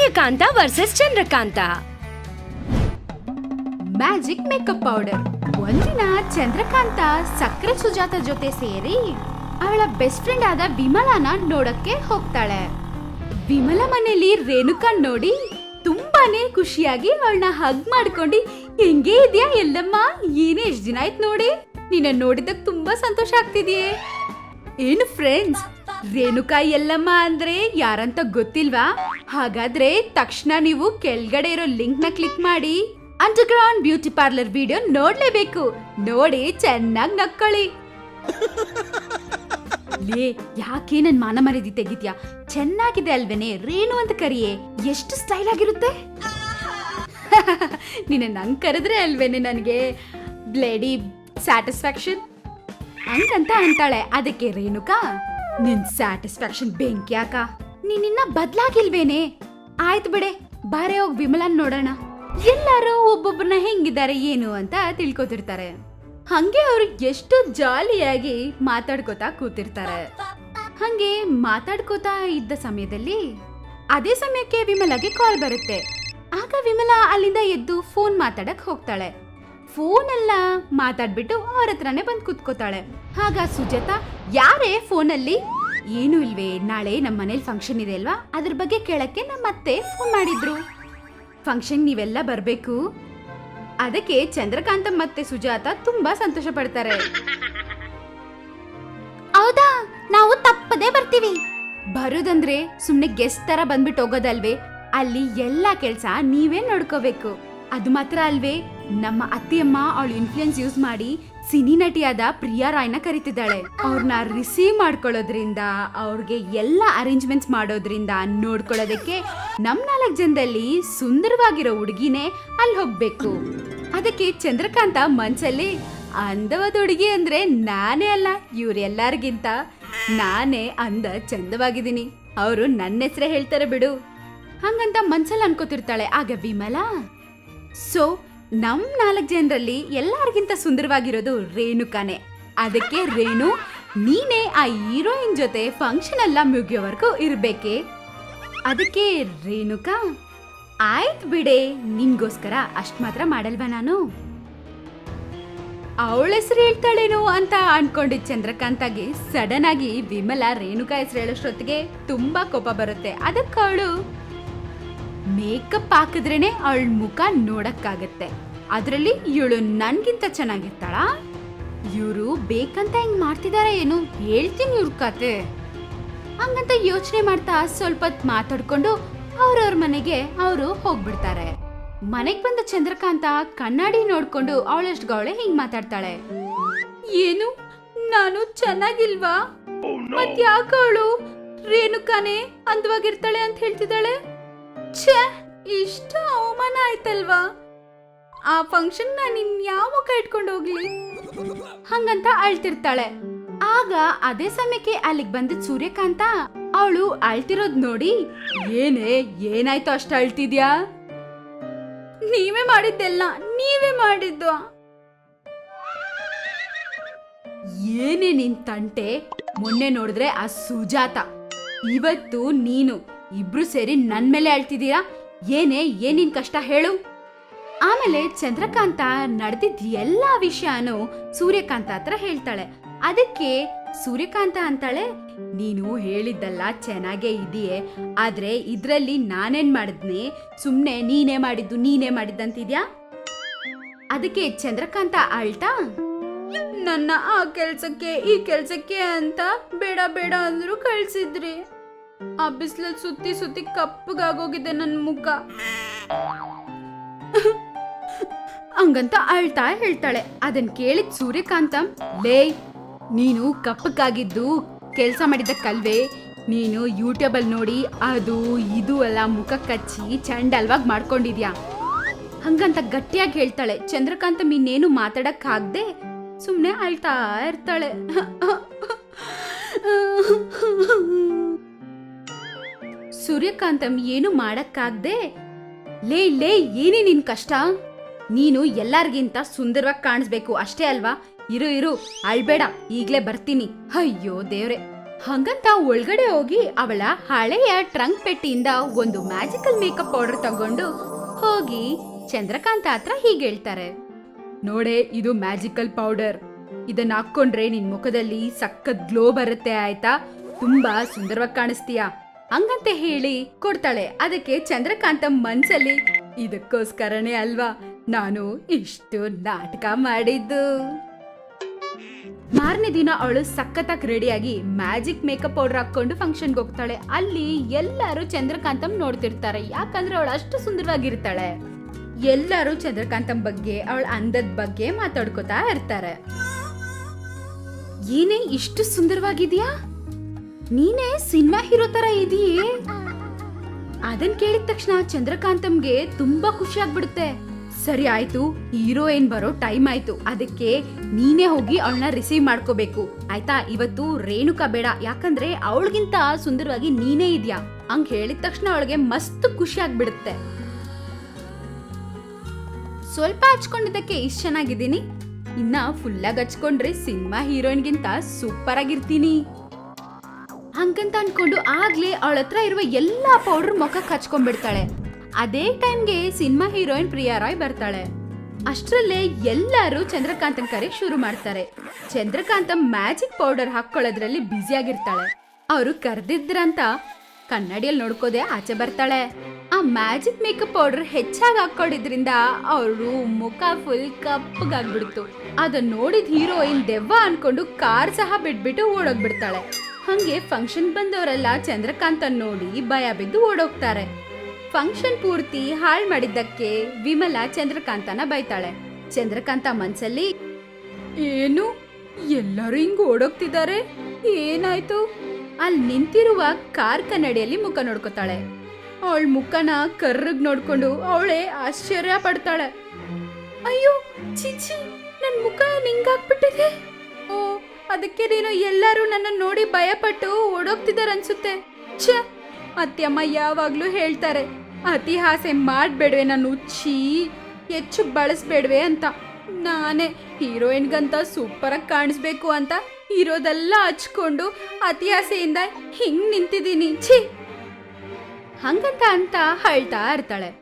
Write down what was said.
Suryakantha versus Chandrakantha. Magic makeup powder ಒಂದಿನ ಚಂದ್ರಕಾಂತ ಸಕ್ಕರೆ ಸುಜಾತ ಜೊತೆ ಸೇರಿ ಅವಳ ಬೆಸ್ಟ್ ಫ್ರೆಂಡ್ ಆದ ವಿಮಲಾನ ನೋಡಕ್ಕೆ ಹೋಗ್ತಾಳೆ. ವಿಮಲ ಮನೆಯಲ್ಲಿ ರೇಣುಕಾ ನೋಡಿ ತುಂಬಾನೇ ಖುಷಿಯಾಗಿ ಅವಳನ್ನ ಹಗ್ ಮಾಡ್ಕೊಂಡು, ಹೆಂಗೆ ಇದೆಯಾ ಎಲ್ಲಮ್ಮ? ಏನೇ ಎಷ್ಟ್ ದಿನ ಆಯ್ತು ನೋಡಿ. ನಿನ್ನ ನೋಡಿದಕ್ಕೆ ತುಂಬಾ ಸಂತೋಷ ಆಗ್ತಿದೆಯೇ. ಏನು ಫ್ರೆಂಡ್ಸ್ ರೇಣುಕಾ ಎಲ್ಲಮ್ಮ ಅಂದ್ರೆ ಯಾರಂತ ಗೊತ್ತಿಲ್ವಾ? ಹಾಗಾದ್ರೆ ತಕ್ಷಣ ನೀವು ಕೆಳಗಡೆ ಇರೋ ಲಿಂಕ್ನ ಕ್ಲಿಕ್ ಮಾಡಿ ಅಂಡರ್ಗ್ರೌಂಡ್ ಬ್ಯೂಟಿ ಪಾರ್ಲರ್ ವಿಡಿಯೋ ನೋಡ್ಲೇಬೇಕು. ನೋಡಿ ಚೆನ್ನಾಗಿ ನಕ್ಕೊಳ್ಳಿ. ಲೇ, ಯಾಕೆ ನನ್ ಮಾನ ಮರ್ಯಾದಿ ತೆಗಿತ್ಯಾ? ಚೆನ್ನಾಗಿದೆ ಅಲ್ವೇನೆ? ರೇಣು ಅಂತ ಕರಿಯೇ. ಎಷ್ಟು ಸ್ಟೈಲ್ ಆಗಿರುತ್ತೆ? ನಿನ್ನ ನಂಗ್ ಕರೆದ್ರೆ ಅಲ್ವೇನೆ ನನಗೆ? ಬ್ಲೇಡಿ ಸ್ಯಾಟಿಸ್ಫ್ಯಾಕ್ಷನ್ ಹಂಗಂತ ಅಂತಾಳೆ. ಅದಕ್ಕೆ ರೇಣುಕಾ, ನಿನ್ ಸ್ಯಾಟಿಸ್ಫ್ಯಾಕ್ಷನ್ ಬೆಂಕಿ ಯಾಕ ನೀನಿನ್ನ ಬದ್ಲಾಗಿಲ್ವೇನೆ? ಆಯ್ತು ಬಿಡೆ, ಬಾರೆ ಹೋಗಿ ವಿಮಲನ್ ನೋಡೋಣ. ಎಲ್ಲಾರು ಒಬ್ಬೊಬ್ಬರನ್ನ ಹೆಂಗಿದ್ದಾರೆ, ಏನು ಅಂತ ತಿಳ್ಕೊತಿರ್ತಾರೆ. ಹಂಗೆ ಅವ್ರು ಎಷ್ಟು ಜಾಲಿಯಾಗಿ ಮಾತಾಡ್ಕೋತಾ ಕೂತಿರ್ತಾರೆ. ಹಂಗೆ ಮಾತಾಡ್ಕೋತಾ ಇದ್ದ ಸಮಯದಲ್ಲಿ ಅದೇ ಸಮಯಕ್ಕೆ ವಿಮಲಾಗೆ ಕಾಲ್ ಬರುತ್ತೆ. ಆಗ ವಿಮಲಾ ಅಲ್ಲಿಂದ ಎದ್ದು ಫೋನ್ ಮಾತಾಡಕ್ ಹೋಗ್ತಾಳೆ. ಫೋನ್ ಎಲ್ಲ ಮಾತಾಡ್ಬಿಟ್ಟು ಅವ್ರ ಹತ್ರನೇ ಬಂದ್ ಕುತ್ಕೋತಾಳೆ. ಆಗ ಸುಜಾತ, ಯಾರೇ ಫೋನಲ್ಲಿ ಏನು ಇಲ್ವೇ ನಾಳೆ ನಮ್ಮ ಮನೇಲಿ ಫಂಕ್ಷನ್ ಇದೆ ಅಲ್ವಾ? ಅದ್ರ ಬಗ್ಗೆ ಕೇಳಕ್ಕೆ ನಮ್ಮ ಅತ್ತೆ ಫೋನ್ ಮಾಡಿದ್ರು. ಫಂಕ್ಷನ್ ನೀವೆಲ್ಲ ಬರಬೇಕು. ಅದಕ್ಕೆ ಚಂದ್ರಕಾಂತ ಮತ್ತೆ ಸುಜಾತ ತುಂಬಾ ಸಂತೋಷ ಪಡ್ತಾರೆ. ಹೌದಾ? ನಾವು ತಪ್ಪದೇ ಬರ್ತೀವಿ. ಬರೋದಂದ್ರೆ ಸುಮ್ನೆ ಗೆಸ್ಟ್ ತರ ಬಂದ್ಬಿಟ್ಟು ಹೋಗೋದಲ್ವೇ? ಅಲ್ಲಿ ಎಲ್ಲಾ ಕೆಲ್ಸ ನೀವೇ ನೋಡ್ಕೋಬೇಕು. ಅದು ಮಾತ್ರ ಅಲ್ವೇ? ನಮ್ಮ ಅತ್ತೆಯಮ್ಮ ಅವಳು ಇನ್ಫ್ಲುಯೆನ್ಸ್ ಯೂಸ್ ಮಾಡಿ ಸಿನಿ ನಟಿಯಾದ ಪ್ರಿಯಾ ರಾಯ್ನ ಕರಿತಿದ್ದಾಳೆ. ಅವ್ರನ್ನ ರಿಸೀವ್ ಮಾಡ್ಕೊಳ್ಳೋದ್ರಿಂದ, ಅವ್ರಿಗೆ ಎಲ್ಲ ಅರೇಂಜ್ಮೆಂಟ್ಸ್ ಮಾಡೋದ್ರಿಂದ ನೋಡ್ಕೊಳ್ಳೋದಕ್ಕೆ ನಮ್ ನಾಲ್ಕು ಜನದಲ್ಲಿ ಸುಂದರವಾಗಿರೋ ಹುಡುಗಿನೇ ಅಲ್ಲಿ ಹೋಗ್ಬೇಕು. ಅದಕ್ಕೆ ಚಂದ್ರಕಾಂತ ಮನ್ಸಲ್ಲಿ ಅಂದವಾದ ಹುಡುಗಿ ಅಂದ್ರೆ ನಾನೇ ಅಲ್ಲ ಇವ್ರೆಲ್ಲರಿಗಿಂತ ನಾನೇ ಅಂದ ಚಂದವಾಗಿದ್ದೀನಿ. ಅವರು ನನ್ನ ಹೆಸರೇ ಹೇಳ್ತಾರೆ ಬಿಡು. ಹಂಗಂತ ಮನ್ಸಲ್ಲಿ ಅನ್ಕೋತಿರ್ತಾಳೆ. ಆಗ ವಿಮಲಾ, ಸೊ ನಮ್ ನಾಲ್ಕು ಜನರಲ್ಲಿ ಎಲ್ಲರಿಗಿಂತ ಸುಂದರವಾಗಿರೋದು ರೇಣುಕಾನೆ ಅದಕ್ಕೆ ರೇಣು, ನೀನೇ ಆ ಹೀರೋಯಿನ್ ಜೊತೆ ಫಂಕ್ಷನ್ ಎಲ್ಲ ಮುಗಿಯೋವರೆಗೂ ಇರ್ಬೇಕೆ? ಅದಕ್ಕೆ ರೇಣುಕಾ, ಆಯ್ತು ಬಿಡೆ, ನಿನ್ಗೋಸ್ಕರ ಅಷ್ಟ್ ಮಾತ್ರ ಮಾಡಲ್ವಾ ನಾನು? ಅವಳ ಹೆಸರು ಹೇಳ್ತಾಳೇನು ಅಂತ ಅನ್ಕೊಂಡಿದ್ ಚಂದ್ರಕಾಂತಾಗಿ ಸಡನ್ ಆಗಿ ವಿಮಲ ರೇಣುಕಾ ಹೆಸರು ಹೇಳೋಷ್ಟೊತ್ತಿಗೆ ತುಂಬಾ ಕೋಪ ಬರುತ್ತೆ. ಅದಕ್ಕೆ ಅವಳು ಮೇಕಪ್ ಹಾಕಿದ್ರೇನೆ ಅವಳ ಮುಖ ನೋಡಕ್ಕಾಗತ್ತೆ. ಅದರಲ್ಲಿ ಇವಳು ನನ್ಗಿಂತ ಚೆನ್ನಾಗಿರ್ತಾಳ? ಇವರು ಬೇಕಂತ ಹೆಂಗ್ ಮಾಡ್ತಿದಾರ ಏನು? ಹೇಳ್ತೀನಿ ಇವ್ರ ಕತೆ. ಹಂಗಂತ ಯೋಚನೆ ಮಾಡ್ತಾ ಸ್ವಲ್ಪ ಹೊತ್ತು ಮಾತಾಡ್ಕೊಂಡು ಅವ್ರವ್ರ ಮನೆಗೆ ಅವರು ಹೋಗ್ಬಿಡ್ತಾರೆ. ಮನೆಗ್ ಬಂದ ಚಂದ್ರಕಾಂತ ಕಣ್ಣಾಡಿ ನೋಡ್ಕೊಂಡು ಅವಳಷ್ಟು ಗೌಳೆ ಹಿಂಗ್ ಮಾತಾಡ್ತಾಳೆ. ಏನು? ನಾನು ಚೆನ್ನಾಗಿಲ್ವಾ? ಮತ್ ಯಾಕೆ ಅವಳು? ರೇಣುಕಾನೆ ಅಂದವಾಗಿರ್ತಾಳೆ ಅಂತ ಹೇಳ್ತಿದ್ದಾಳೆ? ಛೇ, ಇಷ್ಟ ಅವಮಾನ ಆಯ್ತಲ್ವಾ? ಆ ಫಂಕ್ಷನ್ ನಾನು ಯಾವ ಇಟ್ಕೊಂಡು ಹೋಗ್ಲಿ? ಹಂಗಂತ ಅಳ್ತಿರ್ತಾಳೆ. ಆಗ ಅದೇ ಸಮಯಕ್ಕೆ ಅಲ್ಲಿಗೆ ಬಂದ ಸೂರ್ಯಕಾಂತ, ಅವಳು ಅಳ್ತಿರೋದ್ ನೋಡಿ, ಏನೇ, ಏನಾಯ್ತು ಅಷ್ಟ ಅಳ್ತಿದ್ಯಾ? ನೀವೇ ಮಾಡಿದ್ದೆಲ್ಲ ನೀವೇ ಮಾಡಿದ್ದು. ಏನೇ ನಿನ್ ತಂಟೆ, ಮೊನ್ನೆ ನೋಡಿದ್ರೆ ಆ ಸುಜಾತ, ಇವತ್ತು ನೀನು. ಇಬ್ರು ಸೇರಿ ನನ್ ಮೇಲೆ ಅಳ್ತಿದೀರಾ ಏನೇ ಏನಿನ್ ಕಷ್ಟ ಹೇಳು? ಆಮೇಲೆ ಚಂದ್ರಕಾಂತ ನಡೆದಿದ್ದ ಎಲ್ಲಾ ವಿಷಯನೂ ಸೂರ್ಯಕಾಂತ ಹತ್ರ ಹೇಳ್ತಾಳೆ. ಅದಕ್ಕೆ ಸೂರ್ಯಕಾಂತ ಅಂತಾಳೆ, ನೀನು ಹೇಳಿದ್ದಲ್ಲ ಚೆನ್ನಾಗೇ ಇದೆಯೇ? ಆದ್ರೆ ಇದ್ರಲ್ಲಿ ನಾನೇನ್ ಮಾಡಿದ್ನಿ? ಸುಮ್ನೆ ನೀನೇ ಮಾಡಿದ್ದು, ನೀನೇ ಮಾಡಿದ್ದಂತಿದ್ಯಾ? ಅದಕ್ಕೆ ಚಂದ್ರಕಾಂತ ಅಳ್ತಾ, ನನ್ನ ಆ ಕೆಲ್ಸಕ್ಕೆ, ಈ ಕೆಲ್ಸಕ್ಕೆ ಅಂತ ಬೇಡ ಬೇಡ ಅಂದ್ರು ಕಳ್ಸಿದ್ರಿ. ಆ ಬಿಸಿಲಲ್ಲಿ ಸುತ್ತಿ ಸುತ್ತಿ ಕಪ್ಪಗಾಗೋಗಿದೆ ನನ್ನ ಮುಖ. ಹಂಗಂತ ಅಳ್ತಾ ಹೇಳ್ತಾಳೆ. ಅದನ್ ಕೇಳಿದ ಸೂರ್ಯಕಾಂತ, ಲೇ, ನೀನು ಕಪ್ಪಕ್ಕಾಗಿದ್ದು ಕೆಲಸ ಮಾಡಿದ ಕಲ್ವೇ, ನೀನು ಯೂಟ್ಯೂಬಲ್ಲಿ ನೋಡಿ ಅದು, ಇದು ಎಲ್ಲ ಮುಖ ಕಚ್ಚಿ ಚಂಡಲ್ವಾಗಿ ಮಾಡ್ಕೊಂಡಿದ್ಯಾ? ಹಂಗಂತ ಗಟ್ಟಿಯಾಗಿ ಹೇಳ್ತಾಳೆ. ಚಂದ್ರಕಾಂತ ಇನ್ನೇನು ಮಾತಾಡಕ್ ಆಗದೆ ಸುಮ್ಮನೆ ಅಳ್ತಾ ಇರ್ತಾಳೆ. ಸೂರ್ಯಕಾಂತಂ ಏನು ಮಾಡಕ್ಕಾಗ್ದೆ, ಲೇ ಲೇ, ಏನೇ ನಿನ್ ಕಷ್ಟ? ನೀನು ಎಲ್ಲಾರ್ಗಿಂತ ಸುಂದರವಾಗಿ ಕಾಣಿಸ್ಬೇಕು, ಅಷ್ಟೇ ಅಲ್ವಾ? ಇರು ಇರು, ಅಳ್ಬೇಡ, ಈಗ್ಲೇ ಬರ್ತೀನಿ. ಅಯ್ಯೋ ದೇವ್ರೆ. ಹಂಗಂತ ಒಳಗಡೆ ಹೋಗಿ ಅವಳ ಹಳೆಯ ಟ್ರಂಕ್ ಪೆಟ್ಟಿಯಿಂದ ಒಂದು ಮ್ಯಾಜಿಕಲ್ ಮೇಕಪ್ ಪೌಡರ್ ತಗೊಂಡು ಹೋಗಿ ಚಂದ್ರಕಾಂತ ಹತ್ರ ಹೀಗೆ ಹೇಳ್ತಾರೆ. ನೋಡೆ, ಇದು ಮ್ಯಾಜಿಕಲ್ ಪೌಡರ್. ಇದನ್ನ ಹಾಕೊಂಡ್ರೆ ನಿನ್ ಮುಖದಲ್ಲಿ ಸಖತ್ ಗ್ಲೋ ಬರುತ್ತೆ, ಆಯ್ತಾ? ತುಂಬಾ ಸುಂದರವಾಗಿ ಕಾಣಿಸ್ತೀಯಾ? ಹಂಗಂತ ಹೇಳಿ ಕೊಡ್ತಾಳೆ. ಅದಕ್ಕೆ ಚಂದ್ರಕಾಂತ ಮನ್ಸಲ್ಲಿ, ಇದಕ್ಕೋಸ್ಕರನೇ ಅಲ್ವಾ? ನಾನು ಇಷ್ಟು ನಾಟಕ ಮಾಡಿದ್ದು. ಮಾರನೇ ದಿನ ಅವಳು ಸಖತ್ತಾಗಿ ರೆಡಿಯಾಗಿ ಮ್ಯಾಜಿಕ್ ಮೇಕಪ್ ಪೌಡರ್ ಹಾಕೊಂಡು ಫಂಕ್ಷನ್ಗೆ ಹೋಗ್ತಾಳೆ. ಅಲ್ಲಿ ಎಲ್ಲರೂ ಚಂದ್ರಕಾಂತಂ ನೋಡ್ತಿರ್ತಾರೆ. ಯಾಕಂದ್ರೆ ಅವಳು ಅಷ್ಟು ಸುಂದರವಾಗಿರ್ತಾಳೆ. ಎಲ್ಲರೂ ಚಂದ್ರಕಾಂತಂ ಬಗ್ಗೆ, ಅವಳ ಅಂದದ ಬಗ್ಗೆ ಮಾತಾಡ್ಕೋತಾ ಇರ್ತಾರೆ. ಏನೇ ಇಷ್ಟು ಸುಂದರವಾಗಿದ್ಯಾ? ನೀನೇ ಸಿನಿಮಾ ಹೀರೋ ತರ ಇದೀಯೇ? ಅದನ್ ಕೇಳಿದ ತಕ್ಷಣ ಚಂದ್ರಕಾಂತಮ್ಗೆ ತುಂಬಾ ಖುಷಿ ಆಗ್ಬಿಡುತ್ತೆ. ಸರಿ ಆಯ್ತು, ಹೀರೋಯಿನ್ ಬರೋ ಟೈಮ್ ಆಯ್ತು. ಅದಕ್ಕೆ ನೀನೇ ಹೋಗಿ ಅವಳನ್ನ ರಿಸೀವ್ ಮಾಡ್ಕೋಬೇಕು. ಆಯ್ತಾ? ಇವತ್ತು ರೇಣುಕಾ ಬೇಡ. ಯಾಕಂದ್ರೆ ಅವಳಿಗಿಂತ ಸುಂದರವಾಗಿ ನೀನೇ ಇದ್ಯಾ? ಹಂಗ್ ಹೇಳಿದ ತಕ್ಷಣ ಅವಳಿಗೆ ಮಸ್ತ್ ಖುಷಿ ಆಗ್ಬಿಡುತ್ತೆ. ಸ್ವಲ್ಪ ಹಚ್ಕೊಂಡಿದ್ದಕ್ಕೆ ಇಷ್ಟ ಚೆನ್ನಾಗಿದ್ದೀನಿ. ಇನ್ನ ಫುಲ್ಲಾಗಿ ಹಚ್ಕೊಂಡ್ರೆ ಸಿನಿಮಾ ಹೀರೋಯಿನ್ಗಿಂತ ಸೂಪರ್ ಆಗಿರ್ತೀನಿ. ಹಂಗಂತ ಅನ್ಕೊಂಡು ಆಗ್ಲೇ ಅವಳ ಹತ್ರ ಇರುವ ಎಲ್ಲಾ ಪೌಡರ್ ಮುಖಕ್ಕೆ ಹಚ್ಕೊಂಡ್ಬಿಡ್ತಾಳೆ. ಅದೇ ಟೈಮ್ಗೆ ಸಿನಿಮಾ ಹೀರೋಯಿನ್ ಪ್ರಿಯಾ ರಾಯ್ ಬರ್ತಾಳೆ. ಅಷ್ಟರಲ್ಲೇ ಎಲ್ಲರೂ ಚಂದ್ರಕಾಂತನ್ ಕರೆ ಶುರು ಮಾಡ್ತಾರೆ. ಚಂದ್ರಕಾಂತ ಮ್ಯಾಜಿಕ್ ಪೌಡರ್ ಹಾಕೊಳ್ಳೋದ್ರಲ್ಲಿ ಬ್ಯುಸಿ ಆಗಿರ್ತಾಳೆ. ಅವರು ಕರೆದಿದ್ರಂತ ಕನ್ನಡಿಯಲ್ಲಿ ನೋಡ್ಕೋದೆ ಆಚೆ ಬರ್ತಾಳೆ. ಆ ಮ್ಯಾಜಿಕ್ ಮೇಕಪ್ ಪೌಡರ್ ಹೆಚ್ಚಾಗಿ ಹಾಕೊಂಡಿದ್ರಿಂದ ಅವರು ಮುಖ ಫುಲ್ ಕಪ್ಪಗಾಗ್ಬಿಡ್ತು ಅದನ್ನ ನೋಡಿದ ಹೀರೋಯಿನ್ ದೆವ್ವ ಅನ್ಕೊಂಡು ಕಾರ್ ಸಹ ಬಿಟ್ಬಿಟ್ಟು ಓಡೋಗ್ಬಿಡ್ತಾಳೆ. ಹಂಗೆ ಫಂಕ್ಷನ್ ಬಂದವರೆಲ್ಲ ಚಂದ್ರಕಾಂತ ನೋಡಿ ಭಯ ಬಿದ್ದು ಓಡೋಗ್ತಾರೆ. ಫಂಕ್ಷನ್ ಪೂರ್ತಿ ಹಾಳು ಮಾಡಿದ್ದಕ್ಕೆ ವಿಮಲಾ ಚಂದ್ರಕಾಂತನ ಬೈತಾಳೆ. ಚಂದ್ರಕಾಂತ ಮನ್ಸಲ್ಲಿ, ಏನು? ಎಲ್ಲರೂ ಹಿಂಗ್ ಓಡೋಗ್ತಿದ್ದಾರೆ? ಏನಾಯ್ತು? ಅಲ್ಲಿ ನಿಂತಿರುವ ಕಾರ್ ಕನ್ನಡಿಯಲ್ಲಿ ಮುಖ ನೋಡ್ಕೋತಾಳೆ. ಅವಳ ಮುಖನ ಕರ್ರಗ್ ನೋಡ್ಕೊಂಡು ಅವಳೇ ಆಶ್ಚರ್ಯ ಪಡ್ತಾಳೆ. ಅಯ್ಯೋ ಚಿಚಿ ನನ್ ಮುಖ ನಿಂಗಾಗ್ಬಿಟ್ಟಿದೆ ಓ ಅದಕ್ಕೆ ನೀನು ಎಲ್ಲರೂ ನನ್ನ ನೋಡಿ ಭಯಪಟ್ಟು ಓಡೋಗ್ತಿದ್ದಾರೆ ಅನ್ಸುತ್ತೆ ಛ ಅತ್ಯಮ್ಮ ಯಾವಾಗ್ಲೂ ಹೇಳ್ತಾರೆ, ಅತಿ ಆಸೆ ಮಾಡ್ಬೇಡ್ವೆ ನಾನು ಛೀ, ಹೆಚ್ಚು ಬಳಸ್ಬೇಡ್ವೆ ಅಂತ. ನಾನೇ ಹೀರೋಯಿನ್ಗಂತ ಸೂಪರಾಗಿ ಕಾಣಿಸ್ಬೇಕು ಅಂತ ಇರೋದೆಲ್ಲ ಹಚ್ಕೊಂಡು ಅತಿಹಾಸೆಯಿಂದ ಹಿಂಗ್ ನಿಂತಿದ್ದೀನಿ, ಛೀ. ಹಂಗಂತ ಅಂತ ಹೇಳ್ತಾ ಇರ್ತಾಳೆ.